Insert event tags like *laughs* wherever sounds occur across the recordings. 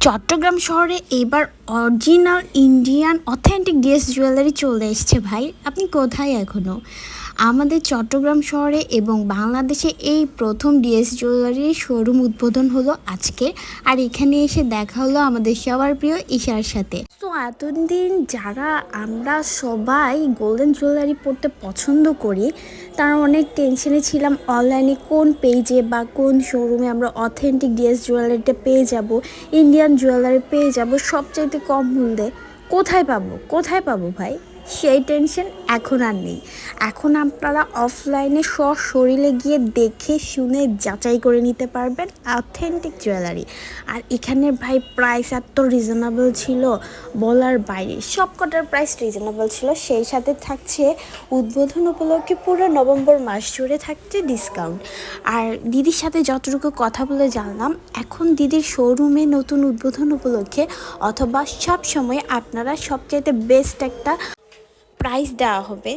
চট্টগ্রাম শহরে এবার original Indian authentic dress jewellery চলে এসছে ভাই। আপনি কোথায় এখনও আমাদের চট্টগ্রাম শহরে এবং বাংলাদেশে এই প্রথম ডিএস জুয়েলারির শোরুম উদ্বোধন হলো আজকে। আর এখানে এসে দেখা হলো আমাদের সবার প্রিয় ঈশার সাথে। তো এতদিন যারা আমরা সবাই গোল্ডেন জুয়েলারি পরতে পছন্দ করি, তারা অনেক টেনশনে ছিলাম অনলাইনে কোন পেজে বা কোন শোরুমে আমরা অথেন্টিক ডিএস জুয়েলারিটা পেয়ে যাব ইন্ডিয়ান জুয়েলারি পেয়ে যাব, সবচাইতে কম মূল্যে। কোথায় পাবো? কোথায় পাবো ভাই? সেই টেনশন এখন আর নেই। এখন আপনারা অফলাইনে সশরীরে গিয়ে দেখে, শুনে যাচাই করে নিতে পারবেন অথেন্টিক জুয়েলারি আর এখানে ভাই প্রাইস এত রিজনেবল ছিল বলার বাইরে। সব কটার প্রাইস রিজনেবল ছিল। সেই সাথে থাকছে উদ্বোধন উপলক্ষে পুরো নভেম্বর মাস জুড়ে থাকছে ডিসকাউন্ট আর দিদির সাথে যতটুকু কথা বলে জানলাম, এখন দিদির শোরুমে নতুন উদ্বোধন উপলক্ষে অথবা সব সময় আপনারা সবচাইতে বেস্ট একটা প্রাইস দেওয়া হবে।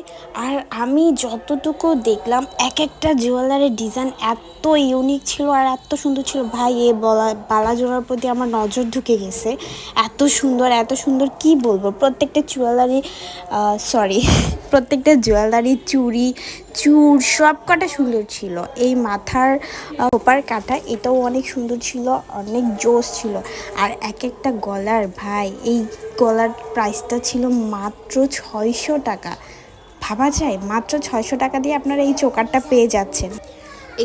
আর আমি যতটুকু দেখলাম এক একটা জুয়েলারির ডিজাইন এত ইউনিক ছিল আর এত সুন্দর ছিল। ভাই, এ বলা, বালা জোড়ার প্রতি আমার নজর ঢুকে গেছে। এত সুন্দর এত সুন্দর কি বলব? প্রত্যেকটা জুয়েলারি সরি *laughs* প্রত্যেকটা জুয়েলারি চুড়ি, চুর সব কটা সুন্দর ছিল। এই মাথার ওপার কাটা, এটাও অনেক সুন্দর ছিল, অনেক জোস ছিল। আর এক একটা গলার, ভাই, এই গলার প্রাইসটা ছিল মাত্র ছয়শো টাকা। ভাবা যায়? মাত্র ছয়শো টাকা দিয়ে আপনারা এই চোকারটা পেয়ে যাচ্ছেন।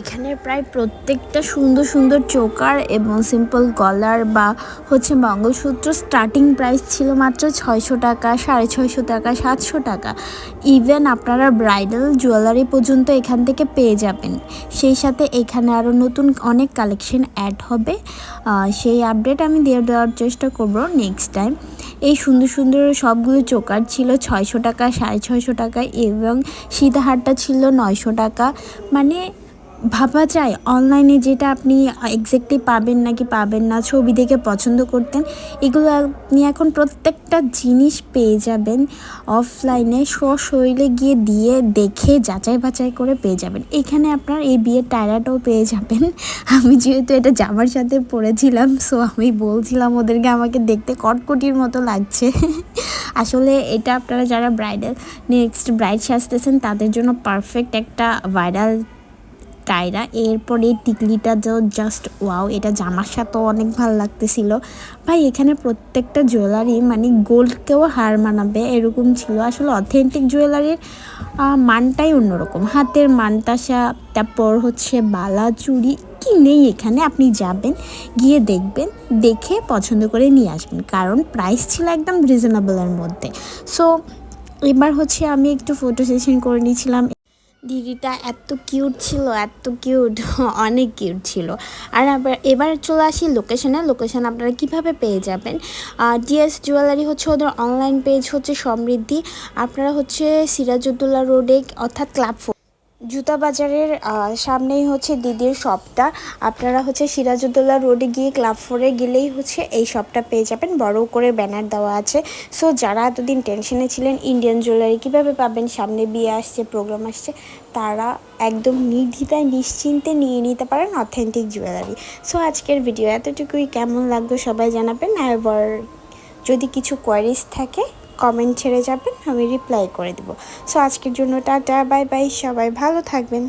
এখানে প্রায় প্রত্যেকটা সুন্দর সুন্দর চোকার এবং সিম্পল গলার বা হচ্ছে মঙ্গলসূত্র স্টার্টিং প্রাইস ছিল মাত্র ছয়শো টাকা, সাড়ে ছয়শো টাকা, সাতশো টাকা। ইভেন আপনারা ব্রাইডাল জুয়েলারি পর্যন্ত এখান থেকে পেয়ে যাবেন। সেই সাথে এখানে আরও নতুন অনেক কালেকশন অ্যাড হবে। সেই আপডেট আমি দিয়ে দেওয়ার চেষ্টা করব নেক্সট টাইম এই সুন্দর সুন্দর সবগুলো চোকার ছিল ছয়শো টাকা, সাড়ে ছয়শো টাকা এবং সীতাহারটা ছিল নয়শো টাকা। মানে ভাবা যায় অনলাইনে যেটা আপনি এক্স্যাক্টলি পাবেন নাকি পাবেন না, ছবি দেখে পছন্দ করতেন, এগুলো আপনি এখন প্রত্যেকটা জিনিস পেয়ে যাবেন অফলাইনে স্বশরীরে গিয়ে দিয়ে দেখে, যাচাই বাছাই করে পেয়ে যাবেন। এখানে আপনার এই বিয়ের টায়রাটাও পেয়ে যাবেন। আমি যেহেতু এটা জামার সাথে পরেছিলাম সো আমি বলছিলাম ওদেরকে, আমাকে দেখতে কটকটির মতো লাগছে। আসলে এটা আপনারা যারা ব্রাইডাল নেক্সট ব্রাইড সাজতেছেন, তাদের জন্য পারফেক্ট একটা ভাইরাল টায়রা এরপরে টিকলিটা তো জাস্ট ওয়াও এটা জামার সাথেও অনেক ভালো লাগতেছিল। ভাই, এখানে প্রত্যেকটা জুয়েলারি মানে গোল্ডকেও হার মানাবে, এরকম ছিল। আসলে অথেন্টিক জুয়েলারির মানটাই অন্যরকম। হাতের মানতাসা তারপর হচ্ছে বালা, চুড়ি, কি নেই এখানে, আপনি যাবেন, গিয়ে দেখবেন, দেখে পছন্দ করে নিয়ে আসবেন। কারণ প্রাইস ছিল একদম রিজনেবলের মধ্যে। সো এবার হচ্ছে আমি একটু ফটো সেশন করে নিয়েছিলাম দিদিটা এত কিউট ছিল, এত কিউট *laughs* অনেক কিউট ছিল। আর এবার চলে আসি লোকেশনে লোকেশন আপনারা কীভাবে পেয়ে যাবেন? ডিএস জুয়েলারি হচ্ছে ওদের অনলাইন পেজ হচ্ছে সমৃদ্ধি। আপনারা হচ্ছে সিরাজউদ্দৌলা রোডে অর্থাৎ ক্লাব জুতা বাজারের সামনেই হচ্ছে দিদির শপটা। আপনারা হচ্ছে সিরাজউদ্দৌলা রোডে গিয়ে ক্লাব ফোরে গেলেই হচ্ছে এই শপটা পেয়ে যাবেন। বড় করে ব্যানার দেওয়া আছে। সো যারা এতদিন টেনশনে ছিলেন ইন্ডিয়ান জুয়েলারি কীভাবে পাবেন, সামনে বিয়ে আসছে, প্রোগ্রাম আসছে, তারা একদম নির্দ্বিধায়, নিশ্চিন্তে নিয়ে নিতে পারেন অথেন্টিক জুয়েলারি। সো আজকের ভিডিও এতটুকুই। কেমন লাগল সবাই জানাবেন। এবার যদি কিছু কোয়ারিজ থাকে কমেন্ট ছেড়ে যাবেন, আমি রিপ্লাই করে দেবো। সো আজকের জন্য টাটা বাই বাই সবাই ভালো থাকবেন।